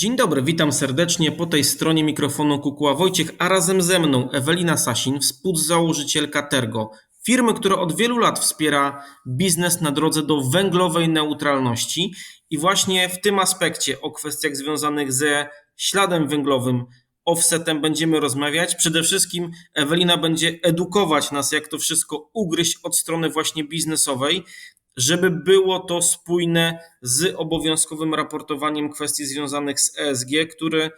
Dzień dobry, witam serdecznie. Po tej stronie mikrofonu Kukuła Wojciech, a razem ze mną Ewelina Sasin, współzałożycielka Tergo, firmy, która od wielu lat wspiera biznes na drodze do węglowej neutralności. I właśnie w tym aspekcie o kwestiach związanych ze śladem węglowym, offsetem będziemy rozmawiać. Przede wszystkim Ewelina będzie edukować nas, jak to wszystko ugryźć od strony właśnie biznesowej żeby było to spójne z obowiązkowym raportowaniem kwestii związanych z ESG, który e,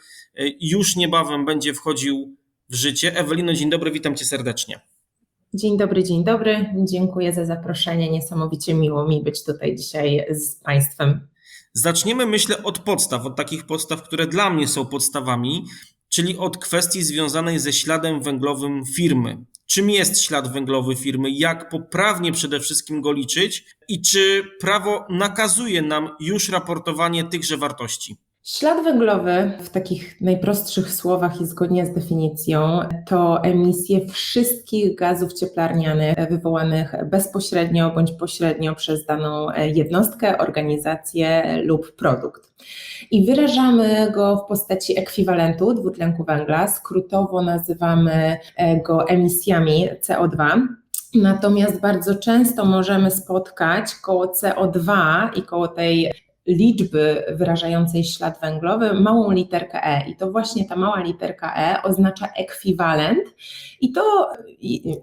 już niebawem będzie wchodził w życie. Ewelino, dzień dobry, witam cię serdecznie. Dzień dobry, dzień dobry. Dziękuję za zaproszenie. Niesamowicie miło mi być tutaj dzisiaj z Państwem. Zaczniemy, myślę, od podstaw, od takich podstaw, które dla mnie są podstawami, czyli od kwestii związanej ze śladem węglowym firmy. Czym jest ślad węglowy firmy? Jak poprawnie przede wszystkim go liczyć? I czy prawo nakazuje nam już raportowanie tychże wartości? Ślad węglowy w takich najprostszych słowach i zgodnie z definicją to emisje wszystkich gazów cieplarnianych wywołanych bezpośrednio bądź pośrednio przez daną jednostkę, organizację lub produkt. I wyrażamy go w postaci ekwiwalentu dwutlenku węgla, skrótowo nazywamy go emisjami CO2. Natomiast bardzo często możemy spotkać koło CO2 i koło tej liczby wyrażającej ślad węglowy małą literkę E. I to właśnie ta mała literka E oznacza ekwiwalent i to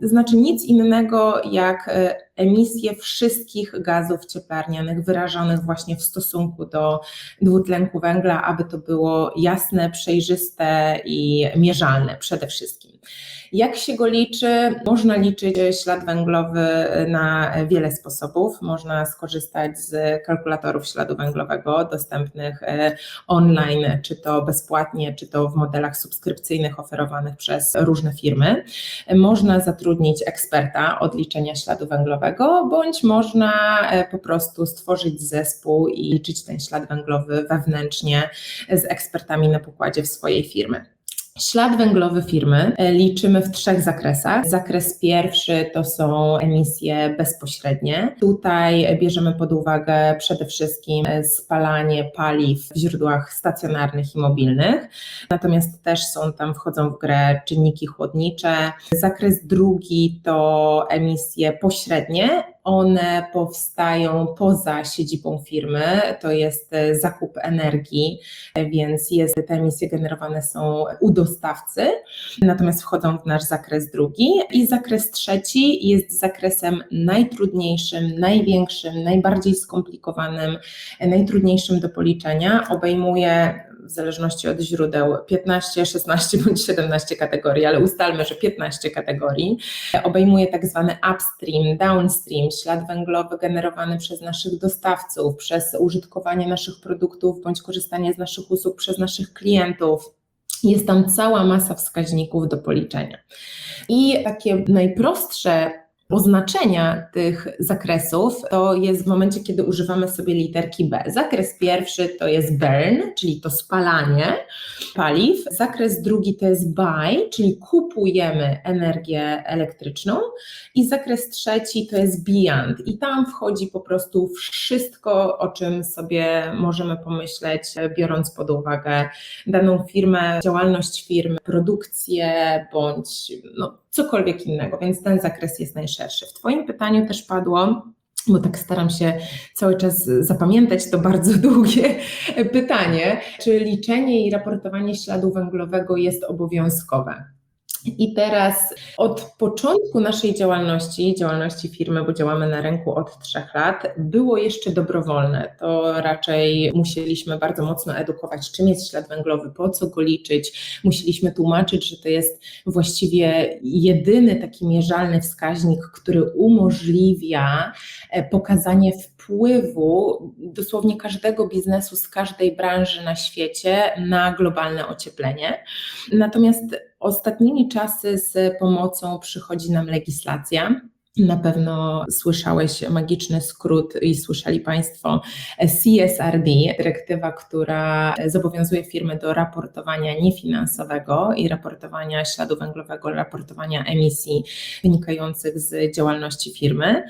znaczy nic innego jak e, emisję wszystkich gazów cieplarnianych wyrażonych właśnie w stosunku do dwutlenku węgla, aby to było jasne, przejrzyste i mierzalne przede wszystkim. Jak się go liczy? Można liczyć ślad węglowy na wiele sposobów. Można skorzystać z kalkulatorów śladu węglowego dostępnych e, online, czy to bezpłatnie, czy to w modelach subskrypcyjnych oferowanych przez różne firmy. Można zatrudnić eksperta od liczenia śladu węglowego, bądź można e, po prostu stworzyć zespół i liczyć ten ślad węglowy wewnętrznie z ekspertami na pokładzie w swojej firmy. Ślad węglowy firmy e, liczymy w trzech zakresach. Zakres pierwszy to są emisje bezpośrednie. Tutaj bierzemy pod uwagę przede wszystkim e, spalanie paliw w źródłach stacjonarnych i mobilnych. Natomiast też są tam, wchodzą w grę czynniki chłodnicze. Zakres drugi to emisje pośrednie one powstają poza siedzibą firmy, to jest e, zakup energii, więc jest, te emisje generowane są u dostawcy, natomiast wchodzą w nasz zakres drugi i zakres trzeci jest zakresem najtrudniejszym, największym, najbardziej skomplikowanym, najtrudniejszym do policzenia, obejmuje w zależności od źródeł 15, 16 bądź 17 kategorii, ale ustalmy, że 15 kategorii. Obejmuje tak zwany upstream, downstream, ślad węglowy generowany przez naszych dostawców, przez użytkowanie naszych produktów bądź korzystanie z naszych usług przez naszych klientów. Jest tam cała masa wskaźników do policzenia. I takie najprostsze oznaczenia tych zakresów to jest w momencie, kiedy używamy sobie literki B. Zakres pierwszy to jest burn, czyli to spalanie paliw. Zakres drugi to jest buy, czyli kupujemy energię elektryczną. I zakres trzeci to jest beyond. I tam wchodzi po prostu wszystko, o czym sobie możemy pomyśleć, biorąc pod uwagę daną firmę, działalność firmy, produkcję bądź no, cokolwiek innego, więc ten zakres jest najszerszy. W Twoim pytaniu też padło, bo tak staram się cały czas zapamiętać to bardzo długie pytanie, czy liczenie i raportowanie śladu węglowego jest obowiązkowe? I teraz od początku naszej działalności, działalności firmy, bo działamy na rynku od trzech lat, było jeszcze dobrowolne. To raczej musieliśmy bardzo mocno edukować, czym jest ślad węglowy, po co go liczyć. Musieliśmy tłumaczyć, że to jest właściwie jedyny taki mierzalny wskaźnik, który umożliwia e, pokazanie wpływu dosłownie każdego biznesu z każdej branży na świecie na globalne ocieplenie. Natomiast ostatnimi czasy z pomocą przychodzi nam legislacja. Na pewno słyszałeś magiczny skrót i słyszeli Państwo CSRD, dyrektywa, która zobowiązuje firmy do raportowania niefinansowego i raportowania śladu węglowego, raportowania emisji wynikających z działalności firmy.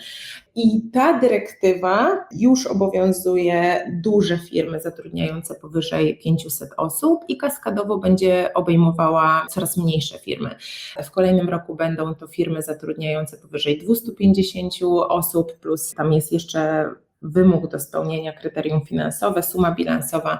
I ta dyrektywa już obowiązuje duże firmy zatrudniające powyżej 500 osób i kaskadowo będzie obejmowała coraz mniejsze firmy. W kolejnym roku będą to firmy zatrudniające powyżej 250 osób, plus tam jest jeszcze wymóg do spełnienia kryterium finansowe, suma bilansowa.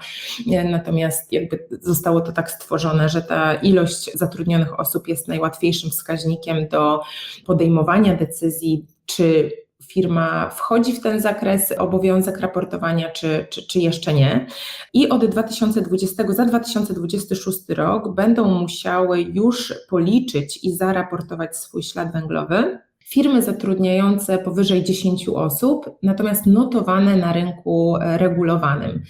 Natomiast jakby zostało to tak stworzone, że ta ilość zatrudnionych osób jest najłatwiejszym wskaźnikiem do podejmowania decyzji, czy firma wchodzi w ten zakres obowiązek raportowania, czy, czy, czy jeszcze nie. I od 2020, za 2026 rok będą musiały już policzyć i zaraportować swój ślad węglowy firmy zatrudniające powyżej 10 osób, natomiast notowane na rynku regulowanym.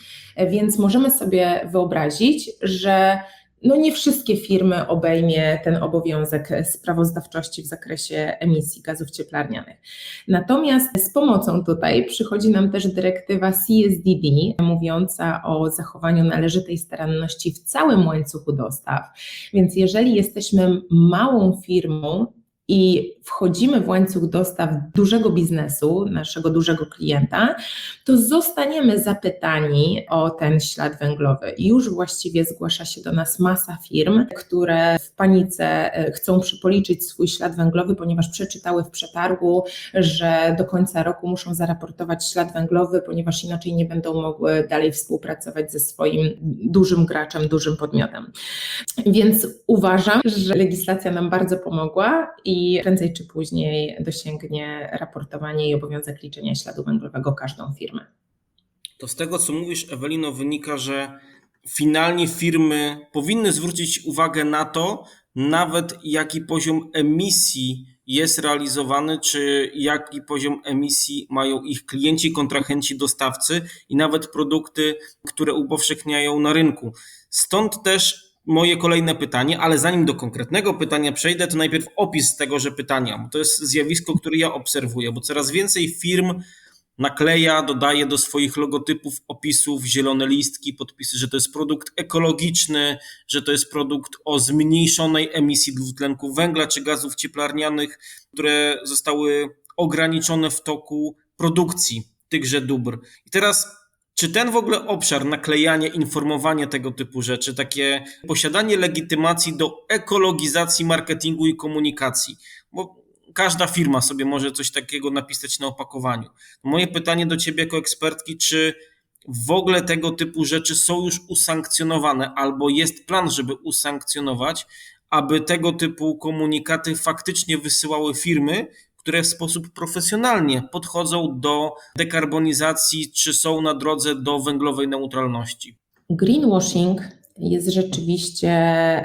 Więc możemy sobie wyobrazić, że no nie wszystkie firmy obejmie ten obowiązek sprawozdawczości w zakresie emisji gazów cieplarnianych. Natomiast z pomocą tutaj przychodzi nam też dyrektywa CSDD, mówiąca o zachowaniu należytej staranności w całym łańcuchu dostaw. Więc jeżeli jesteśmy małą firmą, i wchodzimy w łańcuch dostaw dużego biznesu, naszego dużego klienta, to zostaniemy zapytani o ten ślad węglowy. I już właściwie zgłasza się do nas masa firm, które w panice chcą policzyć swój ślad węglowy, ponieważ przeczytały w przetargu, że do końca roku muszą zaraportować ślad węglowy, ponieważ inaczej nie będą mogły dalej współpracować ze swoim dużym graczem, dużym podmiotem. Więc uważam, że legislacja nam bardzo pomogła i i prędzej czy później dosięgnie raportowanie i obowiązek liczenia śladu węglowego każdą firmę. To z tego, co mówisz, Ewelino, wynika, że finalnie firmy powinny zwrócić uwagę na to, nawet jaki poziom emisji jest realizowany, czy jaki poziom emisji mają ich klienci, kontrahenci, dostawcy i nawet produkty, które upowszechniają na rynku. Stąd też moje kolejne pytanie, ale zanim do konkretnego pytania przejdę, to najpierw opis tegoże pytania, bo to jest zjawisko, które ja obserwuję, bo coraz więcej firm nakleja, dodaje do swoich logotypów, opisów zielone listki, podpisy, że to jest produkt ekologiczny, że to jest produkt o zmniejszonej emisji dwutlenku węgla czy gazów cieplarnianych, które zostały ograniczone w toku produkcji tychże dóbr. I teraz czy ten w ogóle obszar naklejania, informowania tego typu rzeczy, takie posiadanie legitymacji do ekologizacji marketingu i komunikacji, bo każda firma sobie może coś takiego napisać na opakowaniu. Moje pytanie do Ciebie jako ekspertki, czy w ogóle tego typu rzeczy są już usankcjonowane, albo jest plan, żeby usankcjonować, aby tego typu komunikaty faktycznie wysyłały firmy, które w sposób profesjonalnie podchodzą do dekarbonizacji, czy są na drodze do węglowej neutralności. Greenwashing jest rzeczywiście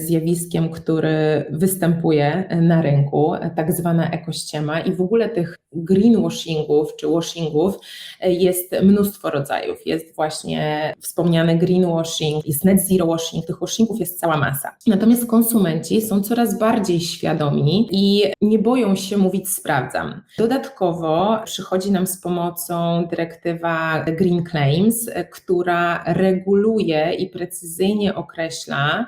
zjawiskiem, który występuje na rynku, tak zwana ekościema i w ogóle tych greenwashingów czy washingów jest mnóstwo rodzajów. Jest właśnie wspomniany greenwashing, jest net zero washing, tych washingów jest cała masa. Natomiast konsumenci są coraz bardziej świadomi i nie boją się mówić sprawdzam. Dodatkowo przychodzi nam z pomocą dyrektywa Green Claims, która reguluje i precyzyjnie określa,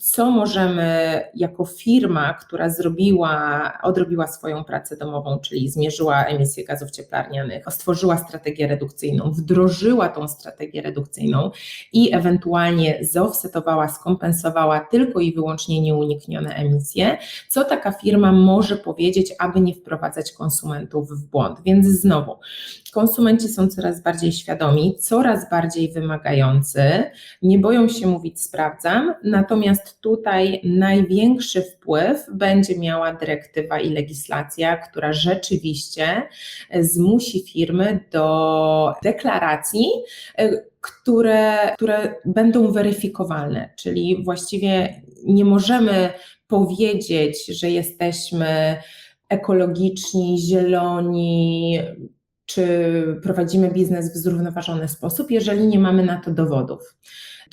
co możemy jako firma, która zrobiła, odrobiła swoją pracę domową, czyli zmierzyła emisję gazów cieplarnianych, stworzyła strategię redukcyjną, wdrożyła tą strategię redukcyjną i ewentualnie zaoffsetowała, skompensowała tylko i wyłącznie nieuniknione emisje, co taka firma może powiedzieć, aby nie wprowadzać konsumentów w błąd. Więc znowu, konsumenci są coraz bardziej świadomi, coraz bardziej wymagający, nie boją się mówić sprawdzam, natomiast tutaj największy wpływ będzie miała dyrektywa i legislacja, która rzeczywiście zmusi firmy do deklaracji, które, które będą weryfikowalne, czyli właściwie nie możemy powiedzieć, że jesteśmy ekologiczni, zieloni, czy prowadzimy biznes w zrównoważony sposób, jeżeli nie mamy na to dowodów.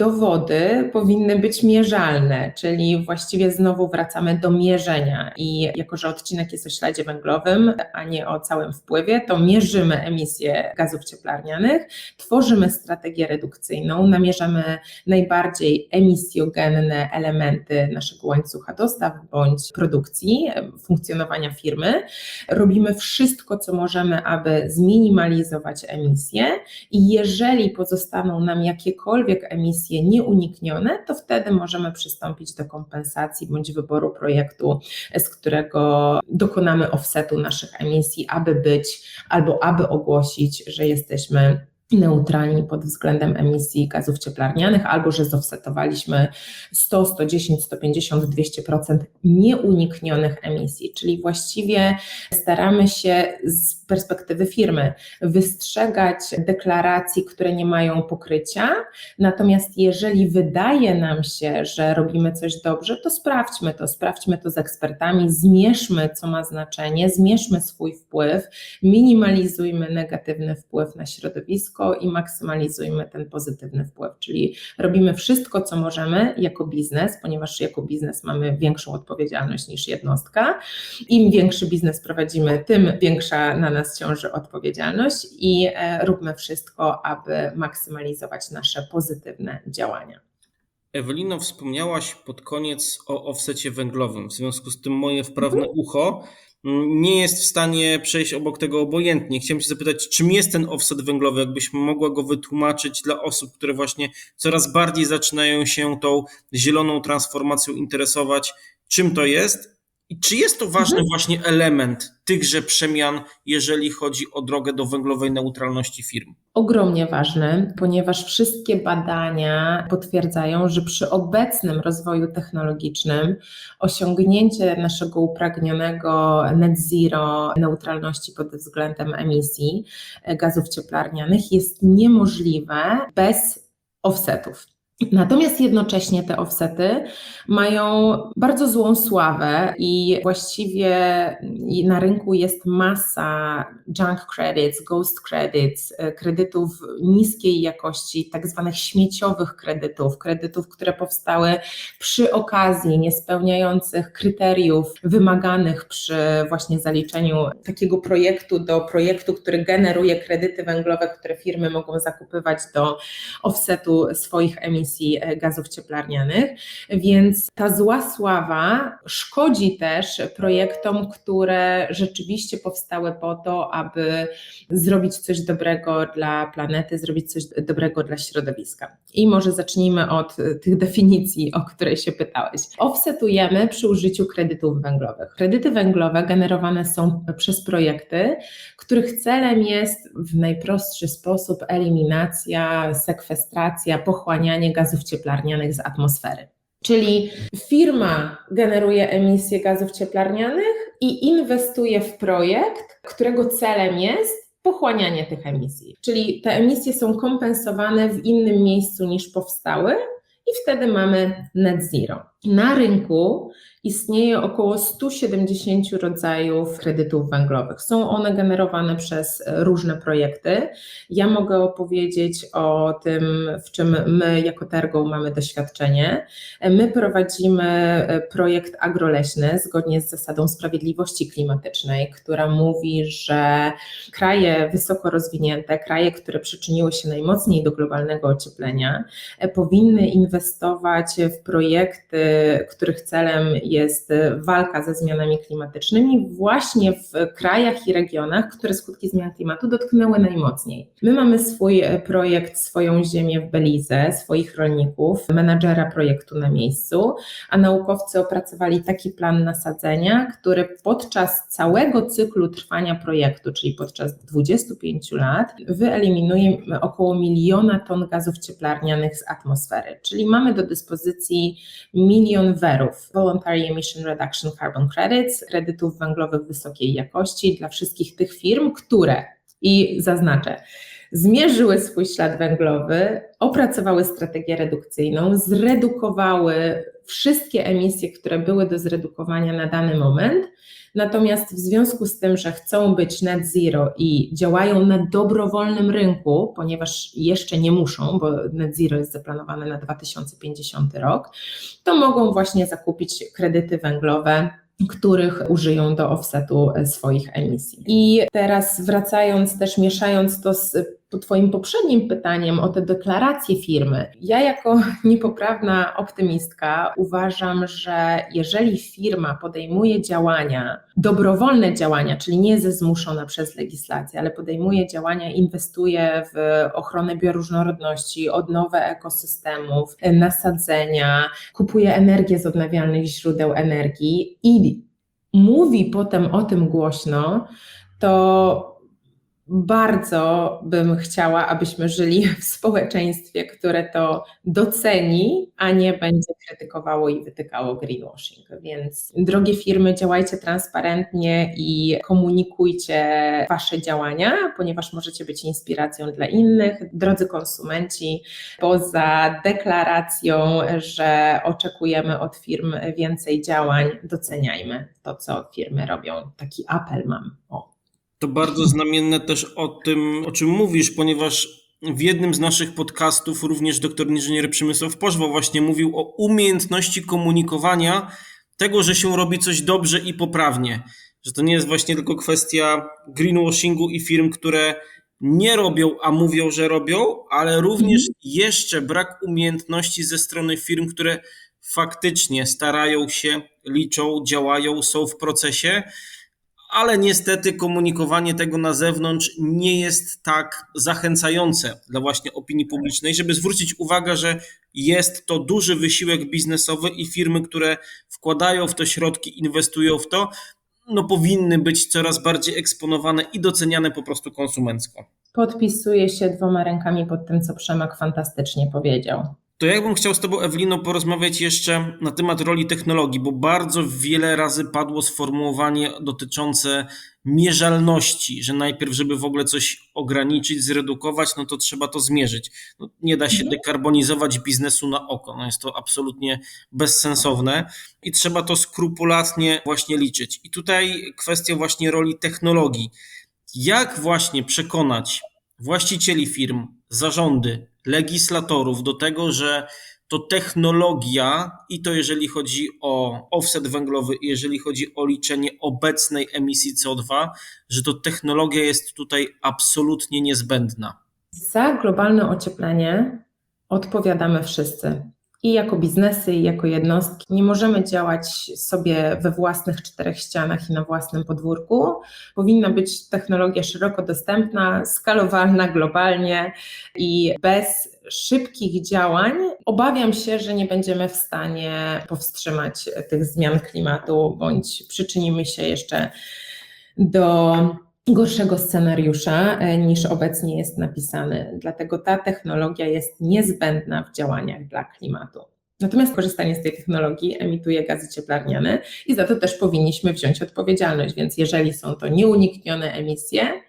Dowody powinny być mierzalne, czyli właściwie znowu wracamy do mierzenia. I jako, że odcinek jest o śladzie węglowym, a nie o całym wpływie, to mierzymy emisję gazów cieplarnianych, tworzymy strategię redukcyjną, namierzamy najbardziej emisjogenne elementy naszego łańcucha dostaw bądź produkcji, funkcjonowania firmy. Robimy wszystko, co możemy, aby zminimalizować emisje i jeżeli pozostaną nam jakiekolwiek emisje nieuniknione, to wtedy możemy przystąpić do kompensacji bądź wyboru projektu, z którego dokonamy offsetu naszych emisji, aby być albo aby ogłosić, że jesteśmy neutralni pod względem emisji gazów cieplarnianych, albo że zofsetowaliśmy 100, 110, 150, 200% nieuniknionych emisji, czyli właściwie staramy się z perspektywy firmy wystrzegać deklaracji, które nie mają pokrycia, natomiast jeżeli wydaje nam się, że robimy coś dobrze, to sprawdźmy to, sprawdźmy to z ekspertami, zmierzmy, co ma znaczenie, zmierzmy swój wpływ, minimalizujmy negatywny wpływ na środowisko, i maksymalizujmy ten pozytywny wpływ. Czyli robimy wszystko, co możemy jako biznes, ponieważ jako biznes mamy większą odpowiedzialność niż jednostka. Im większy biznes prowadzimy, tym większa na nas ciąży odpowiedzialność i e, róbmy wszystko, aby maksymalizować nasze pozytywne działania. Ewelino, wspomniałaś pod koniec o offsecie węglowym. W związku z tym moje wprawne ucho nie jest w stanie przejść obok tego obojętnie. Chciałem się zapytać, czym jest ten offset węglowy? Jakbyś mogła go wytłumaczyć dla osób, które właśnie coraz bardziej zaczynają się tą zieloną transformacją interesować, czym to jest i czy jest to ważny mhm. właśnie element tychże przemian, jeżeli chodzi o drogę do węglowej neutralności firm? Ogromnie ważny, ponieważ wszystkie badania potwierdzają, że przy obecnym rozwoju technologicznym osiągnięcie naszego upragnionego net zero neutralności pod względem emisji gazów cieplarnianych jest niemożliwe bez offsetów. Natomiast jednocześnie te offsety mają bardzo złą sławę i właściwie na rynku jest masa junk credits, ghost credits, e, kredytów niskiej jakości, tak zwanych śmieciowych kredytów, kredytów, które powstały przy okazji niespełniających kryteriów wymaganych przy właśnie zaliczeniu takiego projektu do projektu, który generuje kredyty węglowe, które firmy mogą zakupywać do offsetu swoich emisji emisji e, gazów cieplarnianych, więc ta zła sława szkodzi też projektom, które rzeczywiście powstały po to, aby zrobić coś dobrego dla planety, zrobić coś dobrego dla środowiska. I może zacznijmy od e, tych definicji, o której się pytałeś. Offsetujemy przy użyciu kredytów węglowych. Kredyty węglowe generowane są przez projekty, których celem jest w najprostszy sposób eliminacja, sekwestracja, pochłanianie gazów cieplarnianych z atmosfery. Czyli firma generuje emisje gazów cieplarnianych i inwestuje w projekt, którego celem jest pochłanianie tych emisji. Czyli te emisje są kompensowane w innym miejscu niż powstały i wtedy mamy net zero. Na rynku istnieje około 170 rodzajów kredytów węglowych. Są one generowane przez różne projekty. Ja mogę opowiedzieć o tym, w czym my jako Tergo mamy doświadczenie. My prowadzimy projekt agroleśny zgodnie z zasadą sprawiedliwości klimatycznej, która mówi, że kraje wysoko rozwinięte, kraje, które przyczyniły się najmocniej do globalnego ocieplenia, powinny inwestować w projekty których celem jest walka ze zmianami klimatycznymi, właśnie w krajach i regionach, które skutki zmian klimatu dotknęły najmocniej. My mamy swój projekt, swoją ziemię w Belize, swoich rolników, menadżera projektu na miejscu, a naukowcy opracowali taki plan nasadzenia, który podczas całego cyklu trwania projektu, czyli podczas 25 lat, wyeliminuje około miliona ton gazów cieplarnianych z atmosfery. Czyli mamy do dyspozycji milion milion werów, Voluntary Emission Reduction Carbon Credits, kredytów węglowych wysokiej jakości dla wszystkich tych firm, które, i zaznaczę, zmierzyły swój ślad węglowy, opracowały strategię redukcyjną, zredukowały wszystkie emisje, które były do zredukowania na dany moment. Natomiast w związku z tym, że chcą być net zero i działają na dobrowolnym rynku, ponieważ jeszcze nie muszą, bo net zero jest zaplanowane na 2050 rok, to mogą właśnie zakupić kredyty węglowe których użyją do offsetu swoich emisji. I teraz wracając też, mieszając to z po Twoim poprzednim pytaniem o te deklaracje firmy, ja jako niepoprawna optymistka uważam, że jeżeli firma podejmuje działania, dobrowolne działania, czyli nie ze zmuszona przez legislację, ale podejmuje działania, inwestuje w ochronę bioróżnorodności, odnowę ekosystemów, nasadzenia, kupuje energię z odnawialnych źródeł energii i mówi potem o tym głośno, to bardzo bym chciała, abyśmy żyli w społeczeństwie, które to doceni, a nie będzie krytykowało i wytykało greenwashing. Więc drogie firmy, działajcie transparentnie i komunikujcie Wasze działania, ponieważ możecie być inspiracją dla innych. Drodzy konsumenci, poza deklaracją, że oczekujemy od firm więcej działań, doceniajmy to, co firmy robią. Taki apel mam. O. To bardzo znamienne też o tym, o czym mówisz, ponieważ w jednym z naszych podcastów również doktor inżynier Przemysław Pożwał właśnie mówił o umiejętności komunikowania tego, że się robi coś dobrze i poprawnie. Że to nie jest właśnie tylko kwestia greenwashingu i firm, które nie robią, a mówią, że robią, ale również jeszcze brak umiejętności ze strony firm, które faktycznie starają się, liczą, działają, są w procesie ale niestety komunikowanie tego na zewnątrz nie jest tak zachęcające dla właśnie opinii publicznej, żeby zwrócić uwagę, że jest to duży wysiłek biznesowy i firmy, które wkładają w to środki, inwestują w to, no powinny być coraz bardziej eksponowane i doceniane po prostu konsumencko. Podpisuję się dwoma rękami pod tym, co Przemek fantastycznie powiedział. To ja bym chciał z Tobą, Ewelino, porozmawiać jeszcze na temat roli technologii, bo bardzo wiele razy padło sformułowanie dotyczące mierzalności, że najpierw, żeby w ogóle coś ograniczyć, zredukować, no to trzeba to zmierzyć. No, nie da się dekarbonizować biznesu na oko, no jest to absolutnie bezsensowne i trzeba to skrupulatnie właśnie liczyć. I tutaj kwestia właśnie roli technologii. Jak właśnie przekonać właścicieli firm, zarządy, legislatorów do tego, że to technologia i to jeżeli chodzi o offset węglowy, jeżeli chodzi o liczenie obecnej emisji CO2, że to technologia jest tutaj absolutnie niezbędna. Za globalne ocieplenie odpowiadamy wszyscy. I jako biznesy, i jako jednostki nie możemy działać sobie we własnych czterech ścianach i na własnym podwórku. Powinna być technologia szeroko dostępna, skalowalna globalnie i bez szybkich działań obawiam się, że nie będziemy w stanie powstrzymać tych zmian klimatu, bądź przyczynimy się jeszcze do gorszego scenariusza niż obecnie jest napisany. Dlatego ta technologia jest niezbędna w działaniach dla klimatu. Natomiast korzystanie z tej technologii emituje gazy cieplarniane i za to też powinniśmy wziąć odpowiedzialność. Więc jeżeli są to nieuniknione emisje,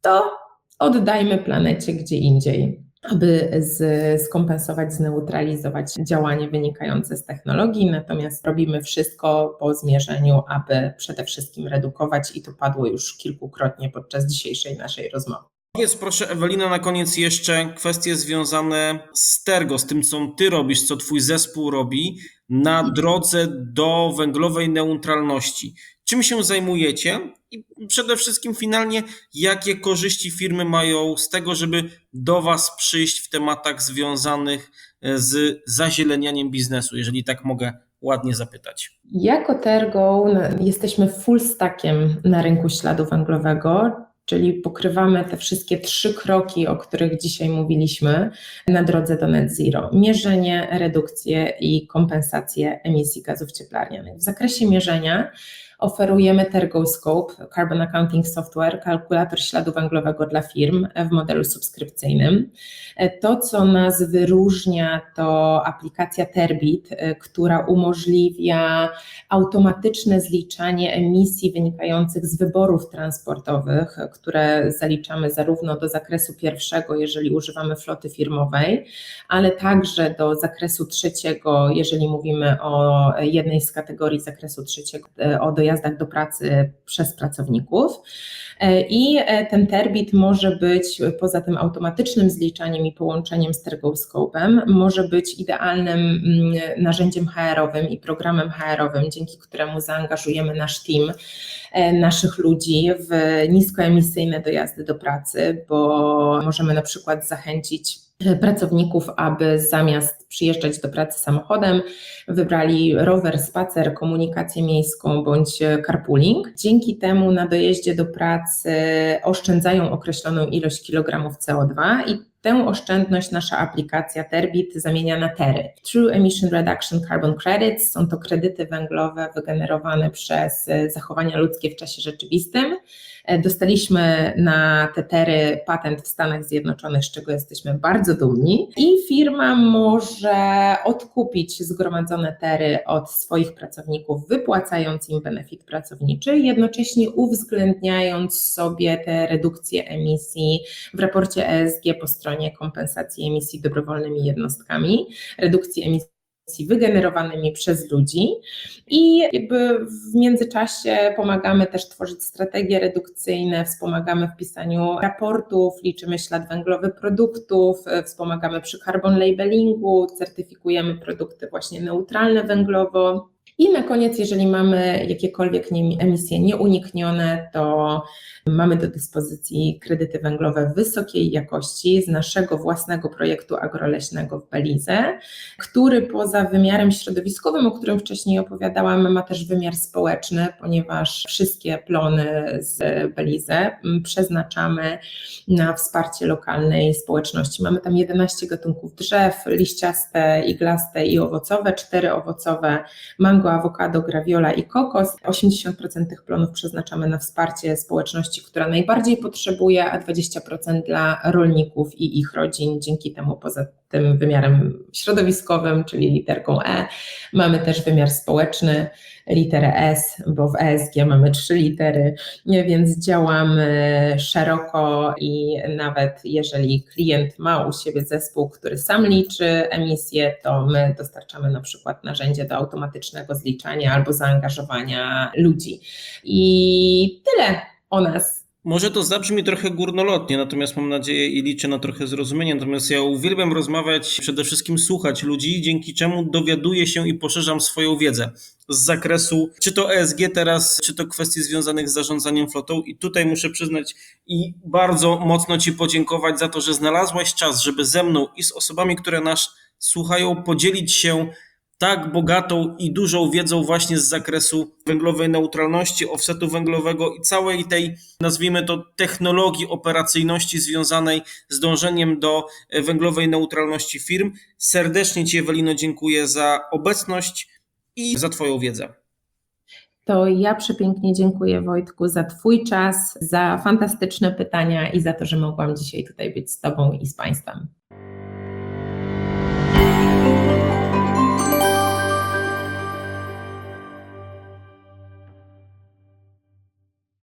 to oddajmy planecie gdzie indziej aby z, skompensować, zneutralizować działanie wynikające z technologii, natomiast robimy wszystko po zmierzeniu, aby przede wszystkim redukować i to padło już kilkukrotnie podczas dzisiejszej naszej rozmowy. Powiedz proszę Ewelina na koniec jeszcze kwestie związane z Tergo, z tym co ty robisz, co twój zespół robi na drodze do węglowej neutralności. Czym się zajmujecie i przede wszystkim finalnie, jakie korzyści firmy mają z tego, żeby do Was przyjść w tematach związanych z zazielenianiem biznesu, jeżeli tak mogę ładnie zapytać. Jako Tergo jesteśmy full stackiem na rynku śladu węglowego, czyli pokrywamy te wszystkie trzy kroki, o których dzisiaj mówiliśmy na drodze do net zero: mierzenie, redukcję i kompensację emisji gazów cieplarnianych. W zakresie mierzenia Oferujemy TergoScope, Carbon Accounting Software, kalkulator śladu węglowego dla firm w modelu subskrypcyjnym. To, co nas wyróżnia, to aplikacja Terbit, która umożliwia automatyczne zliczanie emisji wynikających z wyborów transportowych, które zaliczamy zarówno do zakresu pierwszego, jeżeli używamy floty firmowej, ale także do zakresu trzeciego, jeżeli mówimy o jednej z kategorii zakresu trzeciego, o dojazdach do pracy przez pracowników. I ten Terbit może być poza tym automatycznym zliczaniem i połączeniem z TergoScope'em, może być idealnym narzędziem HR-owym i programem HR-owym, dzięki któremu zaangażujemy nasz team, naszych ludzi w niskoemisyjne dojazdy do pracy, bo możemy na przykład zachęcić pracowników, aby zamiast przyjeżdżać do pracy samochodem, wybrali rower, spacer, komunikację miejską bądź carpooling. Dzięki temu na dojeździe do pracy oszczędzają określoną ilość kilogramów CO2 i Tę oszczędność nasza aplikacja Terbit zamienia na tery. True Emission Reduction Carbon Credits są to kredyty węglowe wygenerowane przez zachowania ludzkie w czasie rzeczywistym. Dostaliśmy na te tery patent w Stanach Zjednoczonych, z czego jesteśmy bardzo dumni i firma może odkupić zgromadzone tery od swoich pracowników, wypłacając im benefit pracowniczy, jednocześnie uwzględniając sobie te redukcje emisji w raporcie ESG po stronie kompensacji emisji dobrowolnymi jednostkami, redukcji emisji wygenerowanymi przez ludzi i jakby w międzyczasie pomagamy też tworzyć strategie redukcyjne, wspomagamy w pisaniu raportów, liczymy ślad węglowy produktów, wspomagamy przy carbon labelingu, certyfikujemy produkty właśnie neutralne węglowo. I na koniec, jeżeli mamy jakiekolwiek emisje nieuniknione, to mamy do dyspozycji kredyty węglowe wysokiej jakości z naszego własnego projektu agroleśnego w Belize, który poza wymiarem środowiskowym, o którym wcześniej opowiadałam, ma też wymiar społeczny, ponieważ wszystkie plony z Belize przeznaczamy na wsparcie lokalnej społeczności. Mamy tam 11 gatunków drzew, liściaste, iglaste i owocowe, cztery owocowe, mango, awokado, graviola i kokos. 80% tych plonów przeznaczamy na wsparcie społeczności, która najbardziej potrzebuje, a 20% dla rolników i ich rodzin. Dzięki temu poza tym wymiarem środowiskowym, czyli literką E, mamy też wymiar społeczny, literę S, bo w ESG mamy trzy litery, więc działamy szeroko i nawet jeżeli klient ma u siebie zespół, który sam liczy emisje, to my dostarczamy na przykład narzędzie do automatycznego zliczania albo zaangażowania ludzi. I tyle o nas. Może to zabrzmi trochę górnolotnie, natomiast mam nadzieję i liczę na trochę zrozumienie. Natomiast ja uwielbiam rozmawiać, przede wszystkim słuchać ludzi, dzięki czemu dowiaduję się i poszerzam swoją wiedzę z zakresu, czy to ESG teraz, czy to kwestii związanych z zarządzaniem flotą. I tutaj muszę przyznać i bardzo mocno Ci podziękować za to, że znalazłaś czas, żeby ze mną i z osobami, które nas słuchają, podzielić się tak bogatą i dużą wiedzą właśnie z zakresu węglowej neutralności, offsetu węglowego i całej tej, nazwijmy to, technologii operacyjności związanej z dążeniem do węglowej neutralności firm. Serdecznie Ci, Ewelino, dziękuję za obecność i za Twoją wiedzę. To ja przepięknie dziękuję Wojtku za Twój czas, za fantastyczne pytania i za to, że mogłam dzisiaj tutaj być z Tobą i z Państwem.